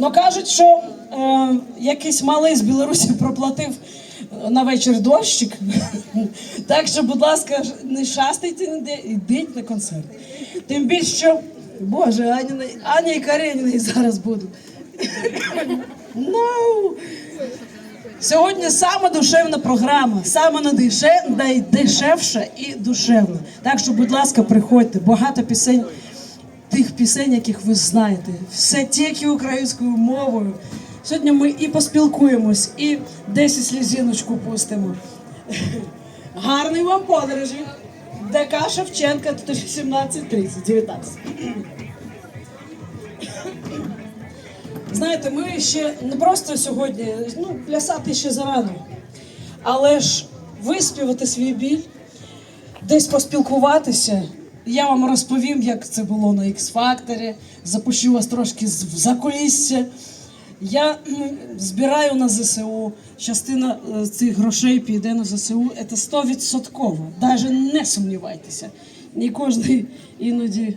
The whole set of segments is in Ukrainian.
Ну кажуть, що е, якийсь малий з Білорусі проплатив на вечір дощик. так що, будь ласка, не шастайте ніде, йдіть на концерт. Тим більше, що, Боже, Аня, Аня і Кареніна зараз будуть. ну, Сьогодні саме душевна програма, саме найдешевша і душевна. Так що, будь ласка, приходьте. Багато пісень, тих пісень, яких ви знаєте. Все тільки українською мовою. Сьогодні ми і поспілкуємось, і десь слізіночку пустимо. Гарний вам подорожі. ДК Шевченка 1730, 19. Знаєте, ми ще не просто сьогодні, ну, плясати ще зарано, але ж виспівати свій біль, десь поспілкуватися. Я вам розповім, як це було на X-Factor, запущу вас трошки в закулісся. Я збираю на ЗСУ. Частина е, цих грошей піде на ЗСУ. Це 100%. Навіть не сумнівайтеся. Не кожен іноді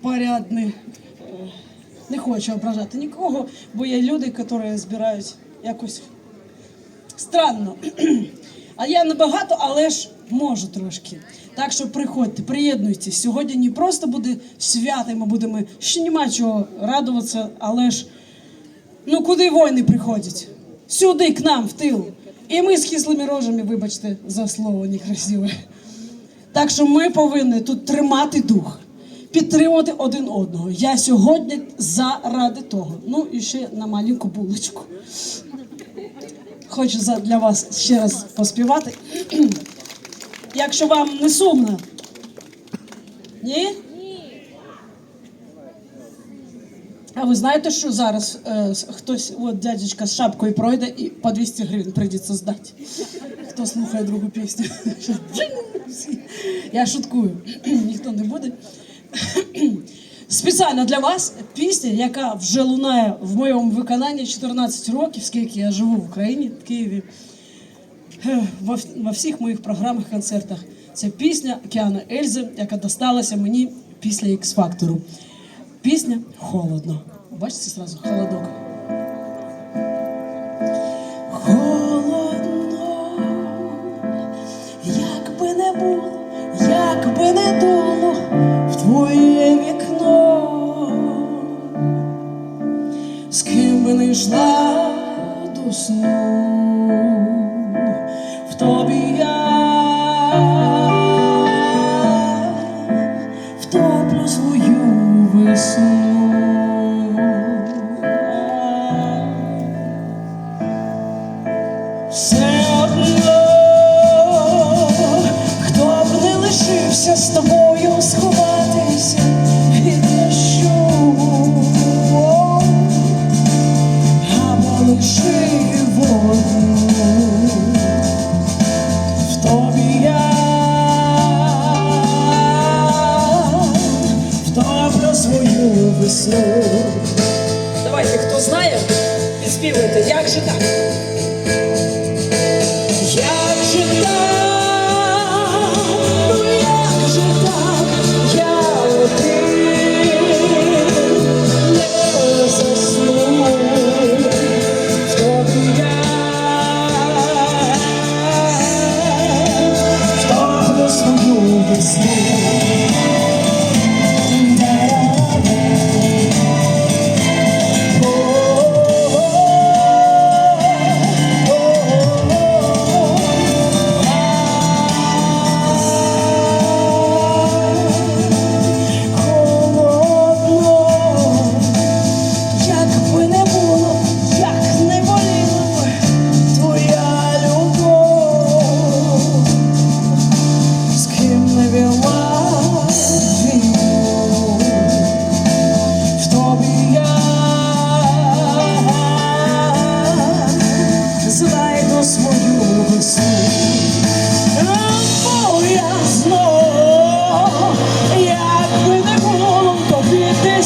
порядний. е, Не хочу ображати нікого, бо є люди, які збирають якось странно. А я не багато, але ж можу трошки. Так що приходьте, приєднуйтесь. Сьогодні не просто буде свято, ми будемо ще нема чого радуватися, але ж ну куди воїни приходять? Сюди, к нам, в тил. І ми з кислими рожами, вибачте, за слово некрасиве. Так що ми повинні тут тримати дух, підтримувати один одного. Я сьогодні заради того. Ну і ще на маленьку булочку. Хочу для вас ще раз поспівати. Якщо вам не сумно. Ні? А ви знаєте, що зараз е, хтось, от дядечка з шапкою пройде і по 200 гривень прийдеться здати. Хто слухає другу пісню? Я шуткую, ніхто не буде. Спеціально для вас пісня, яка вже лунає в моєму виконанні 14 років, скільки я живу в Україні, в Києві. Во, всіх моїх програмах, концертах. Це пісня Океана Ельзи, яка досталася мені після X-Factor. Пісня холодно. Бачите зразу холодок. Лишився з тобою сховатися від дощу, або лишив воду в тобі я втоплю свою весну. Давайте, хто знає, підспівуйте, як же так? Як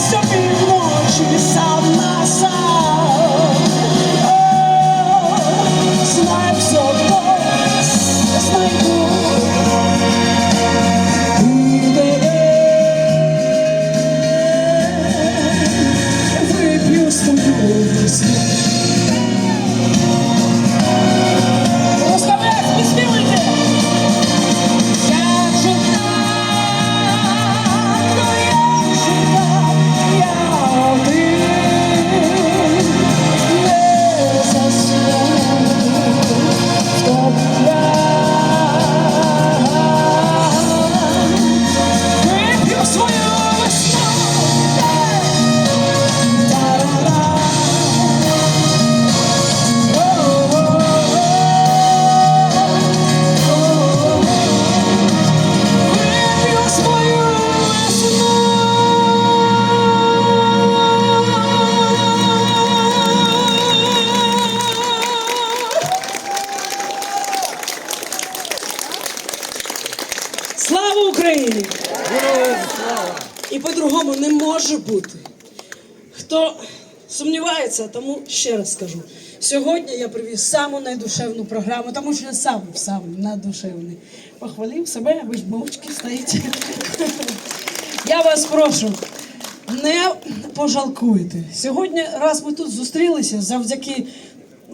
something бути. Хто сумнівається, тому ще раз скажу. Сьогодні я привіз саму найдушевну програму, тому що я сам сам надушевний. Похвалив себе, ви ж мовчки стоїте. Я вас прошу, не пожалкуйте. Сьогодні, раз ми тут зустрілися, завдяки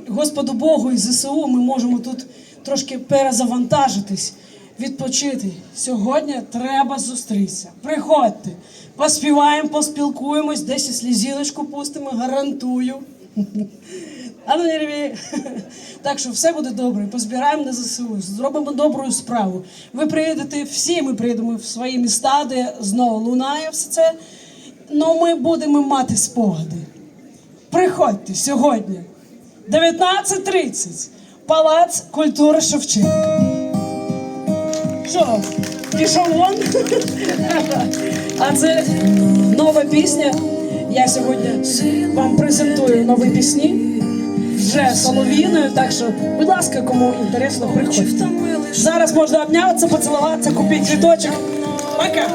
Господу Богу і ЗСУ, ми можемо тут трошки перезавантажитись, відпочити. Сьогодні треба зустрітися. Приходьте, поспіваємо, поспілкуємось, десь і слізіночку пустимо, гарантую. А ну не. Так що все буде добре. Позбираємо на ЗСУ, зробимо добру справу. Ви приїдете всі, ми приїдемо в свої міста, де знову лунає все це. Ну ми будемо мати спогади. Приходьте сьогодні, 19.30, Палац культури Шевченка. Що, пішов вон? А це нова пісня. Я сьогодні вам презентую нові пісні вже солов'їною, так що, будь ласка, кому інтересно, приходьте. Зараз можна обнятися, поцілуватися, купити квіточок. Пока!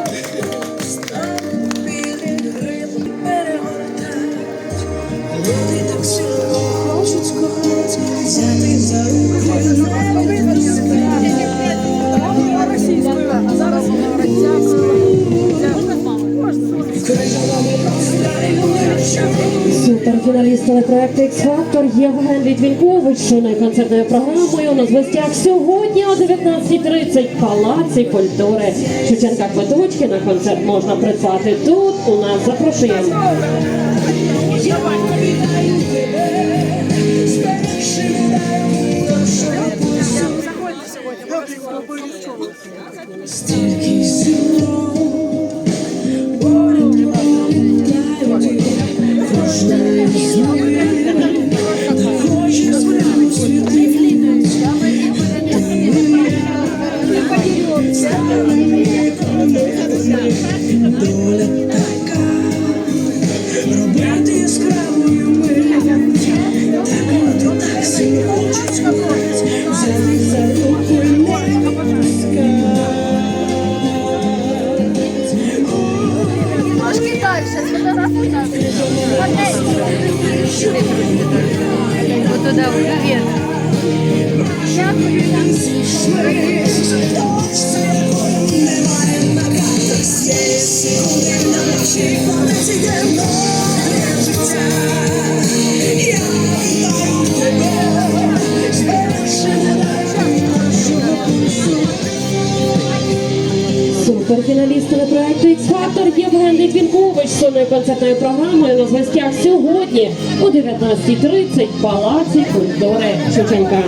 Суперфіналіст телепроекту X-Factor Євген Літвінкович шумною концертною програмою на звестях сьогодні о 19.30 в Палаці культури. Шевченка квиточки на концерт можна придбати тут. У нас запрошуємо. Суперфіналіст телепроекту X-Factor Євген Літвінкович шумною концертною програмою на гостях сьогодні о 19.30 в Палаці культури Шевченка.